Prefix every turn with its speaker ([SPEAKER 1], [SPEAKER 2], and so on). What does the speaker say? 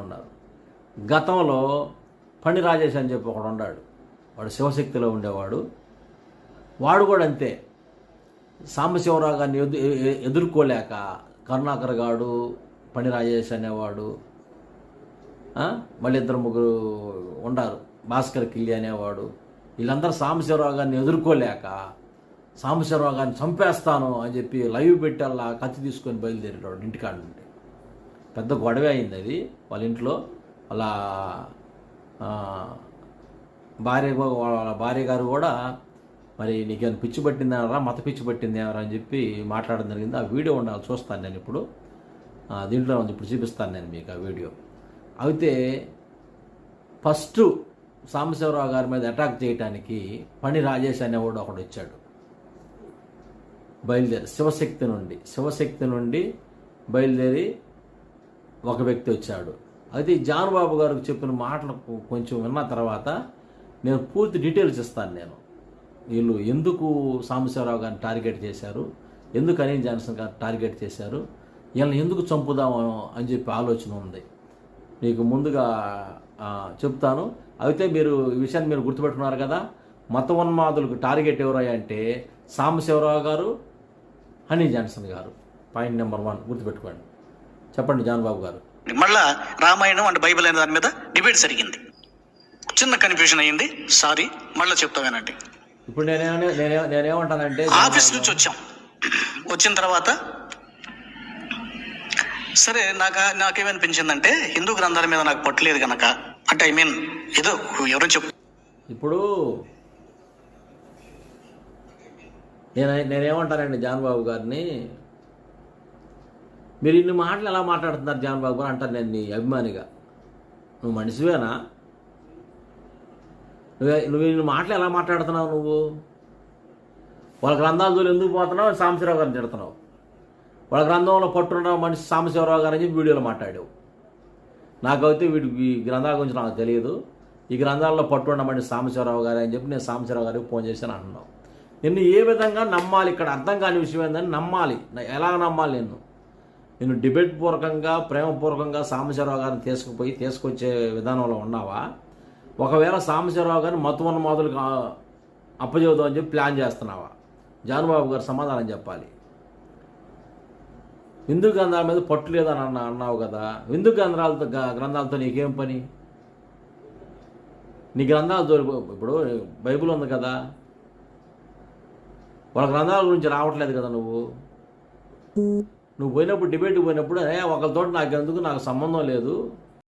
[SPEAKER 1] ఉన్నారు గతంలో పండి రాజేష్ అని చెప్పి ఒకడు ఉన్నాడు వాడు శివశక్తిలో ఉండేవాడు. వాడు కూడా అంతే. సాంబశివరావు గారిని ఎదు ఎదుర్కోలేక కరుణాకర్ గాడు పని రాజేష్ అనేవాడు మళ్ళీ ఇద్దరు ముగ్గురు ఉండారు. భాస్కర్ కిల్లి అనేవాడు. వీళ్ళందరూ సాంబశివరావు గారిని ఎదుర్కోలేక సాంబశివరావు గారిని చంపేస్తాను అని చెప్పి లైవ్ పెట్టాలా కత్తి తీసుకొని బయలుదేరేవాడు ఇంటికాడ నుండి పెద్ద గొడవ అయింది అది. వాళ్ళ ఇంట్లో వాళ్ళ భార్య వాళ్ళ భార్య గారు కూడా మరి నీకేమైనా పిచ్చి పట్టిందేమరా మత పిచ్చి పట్టిందేమరా? అని చెప్పి మాట్లాడడం జరిగింది. ఆ వీడియో ఉండాలి చూస్తాను నేను ఇప్పుడు. దీంట్లో ఉంది ఇప్పుడు చూపిస్తాను నేను మీకు ఆ వీడియో. అయితే ఫస్ట్ సాంబశివరావు గారి మీద అటాక్ చేయడానికి పని రాజేష్ అనేవాడు ఒకడు వచ్చాడు. బయలుదేరి శివశక్తి నుండి శివశక్తి నుండి బయలుదేరి ఒక వ్యక్తి వచ్చాడు. అయితే ఈ జాన్ బాబు గారికి చెప్పిన మాటలు కొంచెం విన్న తర్వాత నేను పూర్తి డీటెయిల్స్ ఇస్తాను నేను. వీళ్ళు ఎందుకు సాంబశివరావు గారిని టార్గెట్ చేశారు? ఎందుకు అనిల్ జాన్సన్ గారిని టార్గెట్ చేశారు? వీళ్ళని ఎందుకు చంపుదాము అని చెప్పి ఆలోచన ఉంది. మీకు ముందుగా చెప్తాను. అయితే మీరు ఈ విషయాన్ని మీరు గుర్తుపెట్టుకున్నారు కదా? మత ఉన్మాదులకు టార్గెట్ ఎవరయ్యంటే సాంబశివరావు గారు హనీ జాన్సన్ గారు. పాయింట్ నెంబర్ వన్ గుర్తుపెట్టుకోండి. చెప్పండి జాన్ బాబు గారు.
[SPEAKER 2] మళ్ళా రామాయణం అండ్ బైబిల్ అనే దాని మీద డిబేట్ జరిగింది. చిన్న కన్ఫ్యూజన్ అయ్యింది. సారీ మళ్ళీ చెప్తావేనండి
[SPEAKER 1] ఇప్పుడు నేనే నేనే నేనేమంటానంటే
[SPEAKER 2] ఆఫీస్ నుంచి వచ్చాం. వచ్చిన తర్వాత సరే నాకు నాకేమనిపించిందంటే హిందూ గ్రంథాల మీద నాకు పట్టలేదు కనుక అంటే ఐ మీన్ ఏదో ఎవరో చెప్పు
[SPEAKER 1] ఇప్పుడు నేను నేనేమంటానండి జాన్ బాబు గారిని? మీరు ఇన్ని మాటలు ఎలా మాట్లాడుతున్నారు జాన్ బాబు గారు నేను నీ అభిమానిగా. నువ్వు మనిషివేనా? నువ్వు నువ్వు ఇన్ని మాటలు ఎలా మాట్లాడుతున్నావు నువ్వు? వాళ్ళ గ్రంథాల జోలు ఎందుకు పోతున్నావు? సాంబశివరావు గారిని తిడుతున్నావు. వాళ్ళ గ్రంథంలో పట్టున్న మనిషి సాంబశివరావు గారు అని చెప్పి వీడియోలో మాట్లాడావు. నాకైతే వీడి ఈ గ్రంథాల గురించి నాకు తెలియదు. ఈ గ్రంథాల్లో పట్టున్న మనిషి సాంబశివరావు గారు అని చెప్పి నేను సాంబశివరావు గారికి ఫోన్ చేశాను అంటున్నావు. నిన్ను ఏ విధంగా నమ్మాలి? ఇక్కడ అర్థం కాని విషయం ఏందని నమ్మాలి. ఎలా నమ్మాలి నిన్ను? నేను డిబేట్ పూర్వకంగా ప్రేమపూర్వకంగా సాంబశివరావు గారిని తీసుకుపోయి తీసుకొచ్చే విధానంలో ఉన్నావా? ఒకవేళ సాంబశివరావు గారిని మతోన్మాదులకు అప్పచెబుదాం అని చెప్పి ప్లాన్ చేస్తున్నావా? జానుబాబు గారు సమాధానం చెప్పాలి. హిందూ గ్రంథాల మీద పట్టు లేదని అన్న అన్నావు కదా. హిందూ గ్రంథాలతో గ్రంథాలతో నీకేం పని? నీ గ్రంథాలు దొరికి ఇప్పుడు బైబిల్ ఉంది కదా. వాళ్ళ గ్రంథాల గురించి రావట్లేదు కదా నువ్వు? నువ్వు పోయినప్పుడు డిబేట్కి పోయినప్పుడు అరే ఒకరితో నాకు ఎందుకు నాకు సంబంధం లేదు.